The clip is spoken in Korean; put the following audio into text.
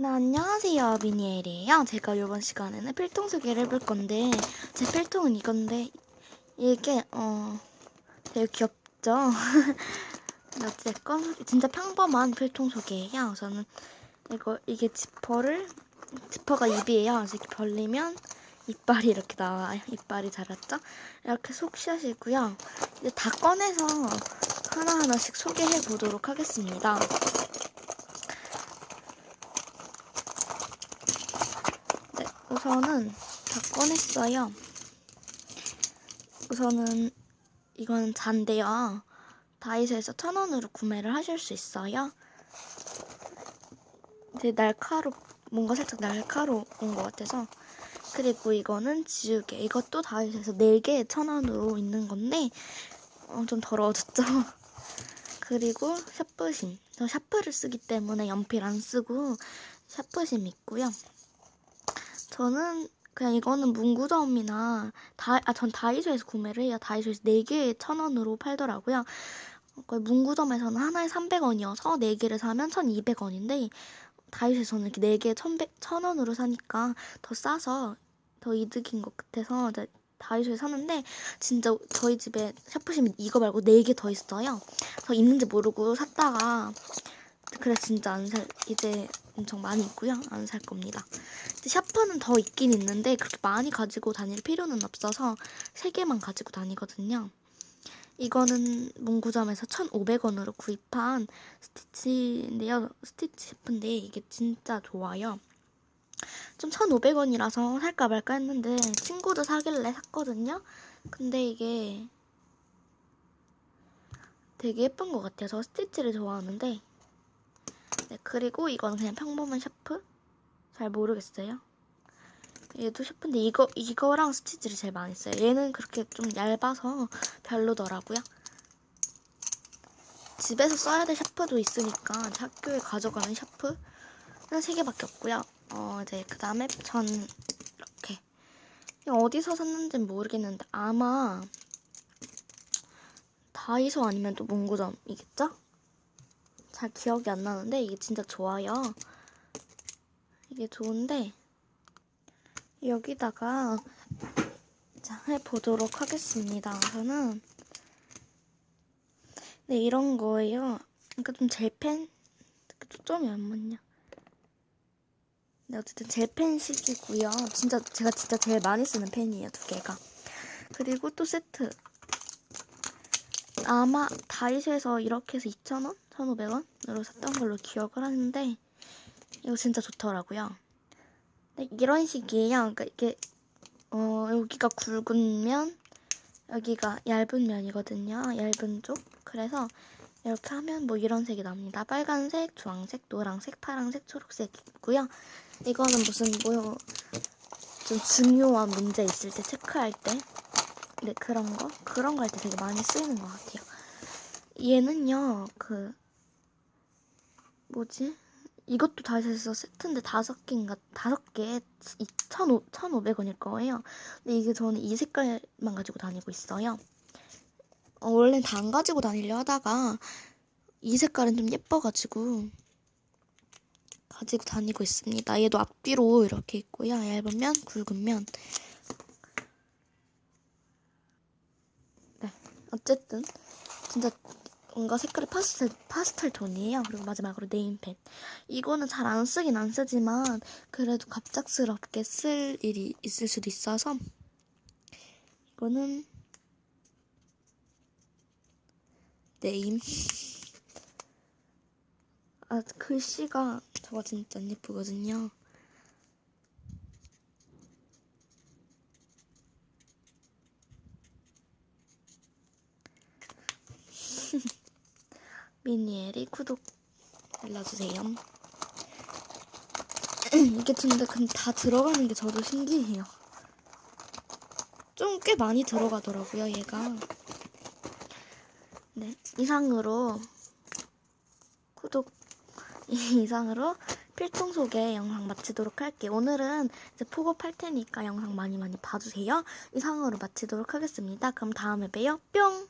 네, 안녕하세요. 미니엘이에요. 제가 이번 시간에는 필통 소개를 해볼 건데, 제 필통은 이건데, 이게, 어, 되게 귀엽죠? 어쨌건, 진짜 평범한 필통 소개예요. 저는 이거, 이게 지퍼를, 지퍼가 입이에요. 이렇게 벌리면 이빨이 이렇게 나와요. 이빨이 자랐죠? 이렇게 속샷이고요. 이제 다 꺼내서 하나하나씩 소개해 보도록 하겠습니다. 우선은 다 꺼냈어요. 우선은 이건 잔데요. 다이소에서 천 원으로 구매를 하실 수 있어요. 되게 날카롭, 뭔가 살짝 날카로운 것 같아서. 그리고 이거는 지우개. 이것도 다이소에서 4개에 천 원으로 있는 건데, 어, 좀 더러워졌죠? 그리고 샤프심. 저 샤프를 쓰기 때문에 연필 안 쓰고 샤프심 있고요. 저는 그냥 이거는 문구점이나 다, 아, 전 다이소에서 구매를 해요. 다이소에서 4개에 1,000원으로 팔더라고요. 그 문구점에서는 하나에 300원이어서 4개를 사면 1,200원인데 다이소에서는 이렇게 4개에 1,100, 1,000원으로 사니까 더 싸서 더 이득인 것 같아서 다이소에 사는데 진짜 저희 집에 샤프심이 이거 말고 4개 더 있어요. 저 있는지 모르고 샀다가 그래 진짜 안 살 이제 엄청 많이 있고요. 안 살 겁니다. 샤프는 더 있긴 있는데 그렇게 많이 가지고 다닐 필요는 없어서 3개만 가지고 다니거든요. 이거는 문구점에서 1,500원으로 구입한 스티치인데요. 스티치 샤프인데 이게 진짜 좋아요. 좀 1,500원이라서 살까 말까 했는데 친구도 사길래 샀거든요. 근데 이게 되게 예쁜 것 같아요. 저 스티치를 좋아하는데 네, 그리고 이건 그냥 평범한 샤프? 잘 모르겠어요. 얘도 샤프인데 이거, 이거랑 스티치를 제일 많이 써요. 얘는 그렇게 좀 얇아서 별로더라고요. 집에서 써야 될 샤프도 있으니까 학교에 가져가는 샤프는 3개밖에 없고요. 어, 이제 그 다음에 전 이렇게 어디서 샀는지는 모르겠는데 아마 다이소 아니면 또 문구점이겠죠? 잘 기억이 안 나는데 이게 진짜 좋아요. 이게 좋은데 여기다가 자 해보도록 하겠습니다. 저는 네 이런 거예요. 그러니까 좀 젤펜 초점이 안 맞냐? 네 어쨌든 젤펜식이고요. 진짜 제가 진짜 제일 많이 쓰는 펜이에요 두 개가. 그리고 또 세트 아마 다이소에서 이렇게 해서 2,000원? 1,500원으로 샀던 걸로 기억을 하는데 이거 진짜 좋더라고요. 네, 이런 식이에요. 그러니까 이게 어, 여기가 굵은 면, 여기가 얇은 면이거든요. 얇은 쪽. 그래서 이렇게 하면 뭐 이런 색이 납니다. 빨간색, 주황색, 노란색, 파란색, 초록색 있고요. 이거는 무슨 뭐 좀 중요한 문제 있을 때 체크할 때 네, 그런 거? 그런 거 할 때 되게 많이 쓰이는 것 같아요. 얘는요, 그, 뭐지? 이것도 다이소에서 세트인데 다섯 개인가, 다섯 개에 2,500원일 거예요. 근데 이게 저는 이 색깔만 가지고 다니고 있어요. 어, 원래는 다 안 가지고 다니려 하다가 이 색깔은 좀 예뻐가지고 가지고 다니고 있습니다. 얘도 앞뒤로 이렇게 있고요. 얇은 면, 굵은 면. 네, 어쨌든 진짜 뭔가 색깔이 파스텔, 파스텔 톤이에요. 그리고 마지막으로 네임펜. 이거는 잘 안 쓰긴 안 쓰지만 그래도 갑작스럽게 쓸 일이 있을 수도 있어서 이거는 네임. 아, 글씨가 저거 진짜 안 예쁘거든요. 미니엘이 구독 눌러주세요. 이게 근데, 다 들어가는 게 저도 신기해요. 좀 꽤 많이 들어가더라고요, 얘가. 네, 이상으로 구독 이상으로 필통 소개 영상 마치도록 할게요. 오늘은 이제 폭업할 테니까 영상 많이 많이 봐주세요. 이상으로 마치도록 하겠습니다. 그럼 다음에 봬요. 뿅!